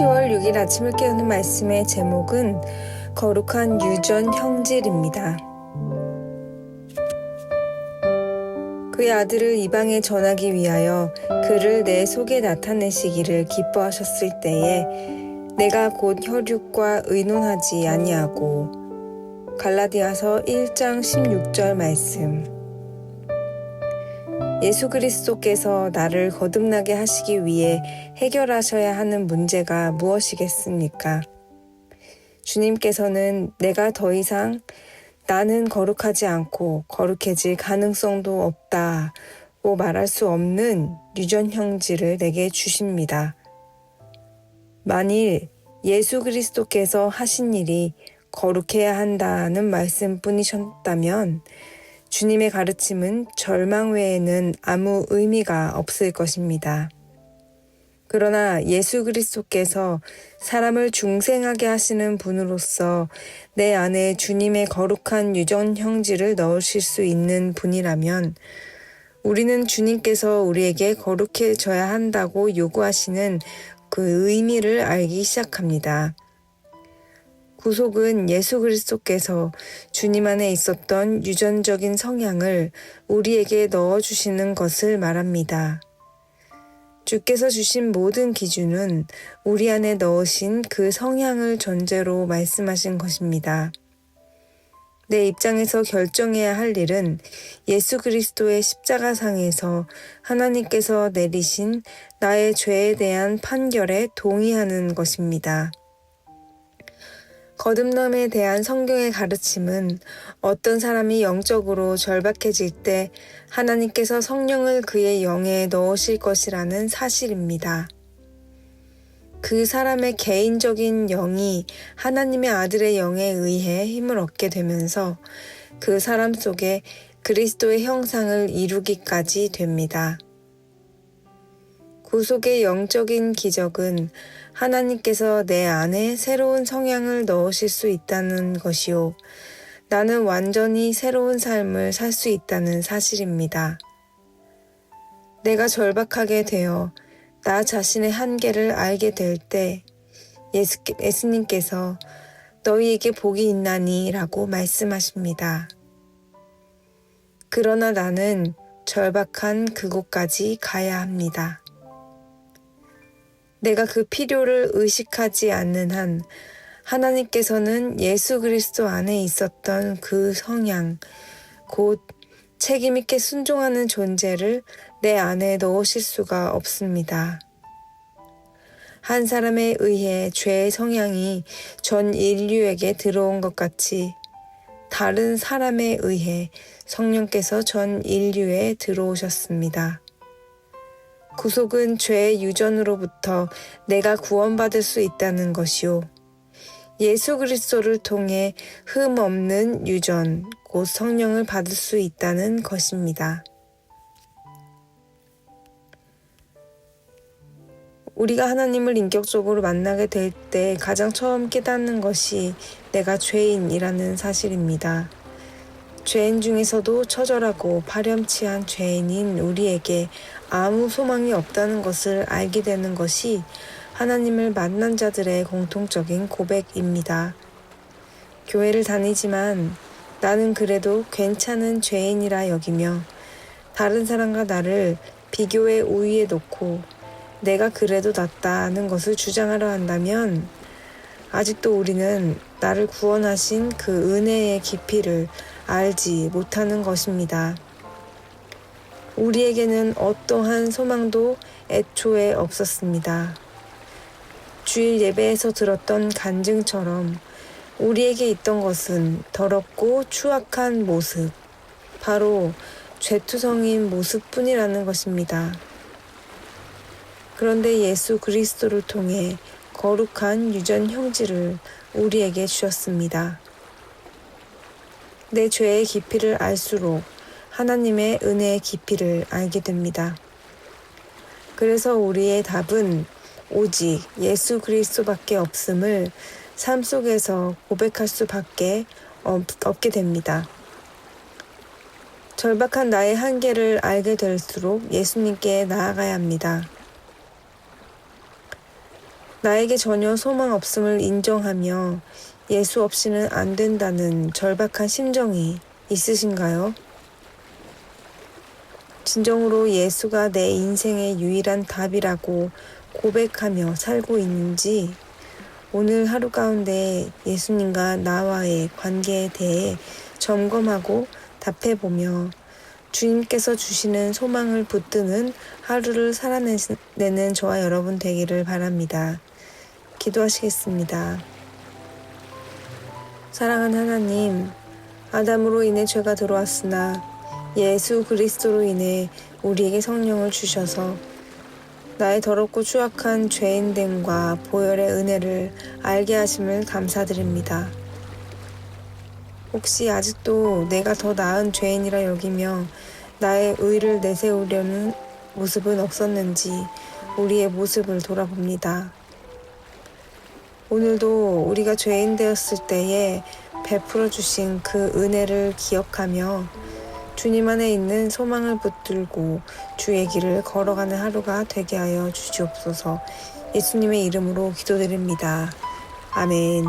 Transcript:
10월 6일 아침을 깨우는 말씀의 제목은 거룩한 유전 형질입니다. 그의 아들을 이방에 전하기 위하여 그를 내 속에 나타내시기를 기뻐하셨을 때에 내가 곧 혈육과 의논하지 아니하고 갈라디아서 1장 16절 말씀 예수 그리스도께서 나를 거듭나게 하시기 위해 해결하셔야 하는 문제가 무엇이겠습니까? 주님께서는 내가 더 이상 나는 거룩하지 않고 거룩해질 가능성도 없다고 말할 수 없는 유전 형질을 내게 주십니다. 만일 예수 그리스도께서 하신 일이 거룩해야 한다는 말씀뿐이셨다면 주님의 가르침은 절망 외에는 아무 의미가 없을 것입니다. 그러나 예수 그리스도께서 사람을 중생하게 하시는 분으로서 내 안에 주님의 거룩한 유전 형질을 넣으실 수 있는 분이라면 우리는 주님께서 우리에게 거룩해져야 한다고 요구하시는 그 의미를 알기 시작합니다. 구속은 예수 그리스도께서 주님 안에 있었던 유전적인 성향을 우리에게 넣어 주시는 것을 말합니다. 주께서 주신 모든 기준은 우리 안에 넣으신 그 성향을 전제로 말씀하신 것입니다. 내 입장에서 결정해야 할 일은 예수 그리스도의 십자가상에서 하나님께서 내리신 나의 죄에 대한 판결에 동의하는 것입니다. 거듭남에 대한 성경의 가르침은 어떤 사람이 영적으로 절박해질 때 하나님께서 성령을 그의 영에 넣으실 것이라는 사실입니다. 그 사람의 개인적인 영이 하나님의 아들의 영에 의해 힘을 얻게 되면서 그 사람 속에 그리스도의 형상을 이루기까지 됩니다. 구속의 영적인 기적은 하나님께서 내 안에 새로운 성향을 넣으실 수 있다는 것이요. 나는 완전히 새로운 삶을 살 수 있다는 사실입니다. 내가 절박하게 되어 나 자신의 한계를 알게 될 때 예수님께서 너희에게 복이 있나니 라고 말씀하십니다. 그러나 나는 절박한 그곳까지 가야 합니다. 내가 그 필요를 의식하지 않는 한 하나님께서는 예수 그리스도 안에 있었던 그 성향, 곧 책임있게 순종하는 존재를 내 안에 넣으실 수가 없습니다. 한 사람에 의해 죄의 성향이 전 인류에게 들어온 것 같이 다른 사람에 의해 성령께서 전 인류에 들어오셨습니다. 구속은 죄의 유전으로부터 내가 구원받을 수 있다는 것이요. 예수 그리스도를 통해 흠 없는 유전, 곧 성령을 받을 수 있다는 것입니다. 우리가 하나님을 인격적으로 만나게 될 때 가장 처음 깨닫는 것이 내가 죄인이라는 사실입니다. 죄인 중에서도 처절하고 파렴치한 죄인인 우리에게 아무 소망이 없다는 것을 알게 되는 것이 하나님을 만난 자들의 공통적인 고백입니다. 교회를 다니지만 나는 그래도 괜찮은 죄인이라 여기며 다른 사람과 나를 비교의 우위에 놓고 내가 그래도 낫다는 것을 주장하려 한다면 아직도 우리는 나를 구원하신 그 은혜의 깊이를 알지 못하는 것입니다. 우리에게는 어떠한 소망도 애초에 없었습니다. 주일 예배에서 들었던 간증처럼 우리에게 있던 것은 더럽고 추악한 모습, 바로 죄투성인 모습뿐이라는 것입니다. 그런데 예수 그리스도를 통해 거룩한 유전 형질을 우리에게 주셨습니다. 내 죄의 깊이를 알수록 하나님의 은혜의 깊이를 알게 됩니다. 그래서 우리의 답은 오직 예수 그리스도밖에 없음을 삶 속에서 고백할 수밖에 없게 됩니다. 절박한 나의 한계를 알게 될수록 예수님께 나아가야 합니다. 나에게 전혀 소망 없음을 인정하며 예수 없이는 안 된다는 절박한 심정이 있으신가요? 진정으로 예수가 내 인생의 유일한 답이라고 고백하며 살고 있는지 오늘 하루 가운데 예수님과 나와의 관계에 대해 점검하고 답해보며 주님께서 주시는 소망을 붙드는 하루를 살아내는 저와 여러분 되기를 바랍니다. 기도하시겠습니다. 사랑하는 하나님, 아담으로 인해 죄가 들어왔으나 예수 그리스도로 인해 우리에게 성령을 주셔서 나의 더럽고 추악한 죄인됨과 보혈의 은혜를 알게 하심을 감사드립니다. 혹시 아직도 내가 더 나은 죄인이라 여기며 나의 의를 내세우려는 모습은 없었는지 우리의 모습을 돌아봅니다. 오늘도 우리가 죄인 되었을 때에 베풀어 주신 그 은혜를 기억하며 주님 안에 있는 소망을 붙들고 주의 길을 걸어가는 하루가 되게 하여 주시옵소서 예수님의 이름으로 기도드립니다. 아멘.